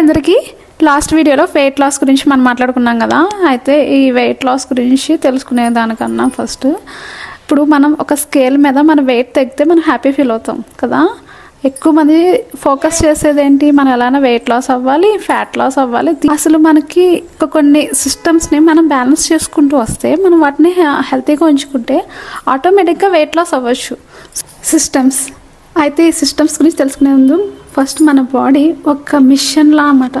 అందరికీ లాస్ట్ వీడియోలో weight loss గురించి మనం మాట్లాడుకున్నాం కదా. అయితే ఈ వెయిట్ లాస్ గురించి తెలుసుకునే దానికన్నా ఫస్ట్ ఇప్పుడు మనం ఒక స్కేల్ మీద మన వెయిట్ తగ్గితే మనం హ్యాపీ ఫీల్ అవుతాం కదా. ఎక్కువ మంది ఫోకస్ చేసేది ఏంటి? మనం ఎలానే వెయిట్ లాస్ అవ్వాలి ఫ్యాట్ లాస్ అవ్వాలి. అసలు మనకి కొన్ని సిస్టమ్స్ని మనం బ్యాలెన్స్ చేసుకుంటూ వస్తే మనం వాటిని హెల్తీగా ఉంచుకుంటే ఆటోమేటిక్గా వెయిట్ లాస్ అవ్వచ్చు. సిస్టమ్స్ అయితే ఈ సిస్టమ్స్ గురించి తెలుసుకునే ముందు ఫస్ట్ మన బాడీ ఒక మిషన్లా అన్నమాట.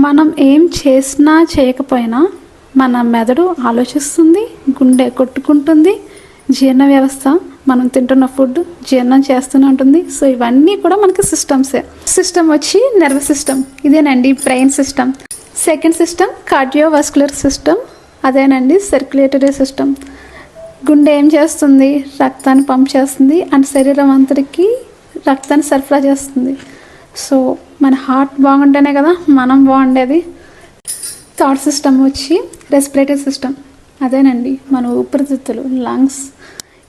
మనం ఏం చేసినా చేయకపోయినా మన మెదడు ఆలోచిస్తుంది గుండె కొట్టుకుంటుంది జీర్ణ వ్యవస్థ మనం తింటున్న ఫుడ్ జీర్ణం చేస్తూనే ఉంటుంది. సో ఇవన్నీ కూడా మనకి సిస్టమ్సే సిస్టమ్ వచ్చి నర్వస్ సిస్టమ్ ఇదేనండి brain system second system cardiovascular system అదేనండి సర్క్యులేటరీ సిస్టమ్ గుండె ఏం చేస్తుంది? రక్తాన్ని పంప్ చేస్తుంది. అండ్ శరీరం అంతటికి రక్తాన్ని సరఫరా చేస్తుంది. సో మన హార్ట్ బాగుంటేనే కదా మనం బాగుండేది. థాట్ సిస్టమ్ వచ్చి రెస్పిరేటరీ సిస్టమ్ అదేనండి మన ఊపిరితిత్తులు లంగ్స్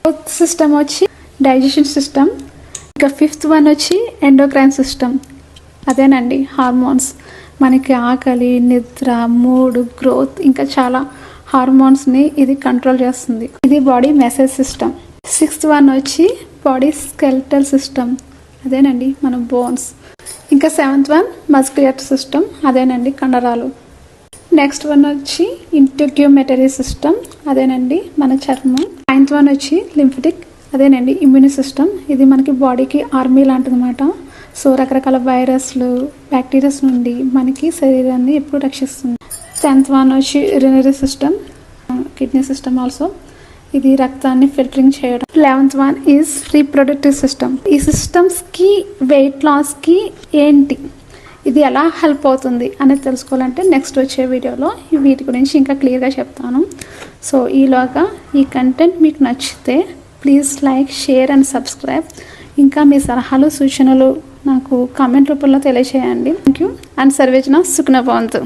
ఫోర్త్ సిస్టమ్ వచ్చి డైజెషన్ సిస్టమ్ ఇంకా ఫిఫ్త్ వన్ వచ్చి ఎండోక్రైన్ సిస్టమ్ అదేనండి హార్మోన్స్ మనకి ఆకలి నిద్ర మూడ్ గ్రోత్ ఇంకా చాలా హార్మోన్స్ని ఇది కంట్రోల్ చేస్తుంది. ఇది body message system sixth one వచ్చి బాడీ స్కెల్టల్ సిస్టమ్ అదేనండి మన బోన్స్ ఇంకా సెవెంత్ వన్ మస్కులర్ సిస్టమ్ అదేనండి కండరాలు. నెక్స్ట్ వన్ వచ్చి ఇంటిగ్యూమెటరీ సిస్టమ్ అదేనండి మన చర్మం. నైన్త్ వన్ వచ్చి లింఫటిక్ అదేనండి ఇమ్యూని సిస్టమ్ ఇది మనకి బాడీకి ఆర్మీ లాంటిదన్నమాట. సో రకరకాల వైరస్లు బ్యాక్టీరియాస్ నుండి మనకి శరీరాన్ని ఎప్పుడు రక్షిస్తుంది. టెన్త్ వన్ వచ్చి urinary system kidney system also ఇది రక్తాన్ని ఫిల్టరింగ్ చేయడం. Eleventh one is reproductive system ఈ సిస్టమ్స్కి వెయిట్ లాస్కి ఏంటి? ఇది ఎలా హెల్ప్ అవుతుంది అనేది తెలుసుకోవాలంటే నెక్స్ట్ వచ్చే వీడియోలో వీటి గురించి ఇంకా క్లియర్గా చెప్తాను. సో ఈలోగా ఈ కంటెంట్ మీకు నచ్చితే please like share and subscribe ఇంకా మీ సలహాలు సూచనలు నాకు కామెంట్ రూపంలో తెలియచేయండి. థ్యాంక్ యూ అండ్ సర్వేజన సుఖ్నభవంతు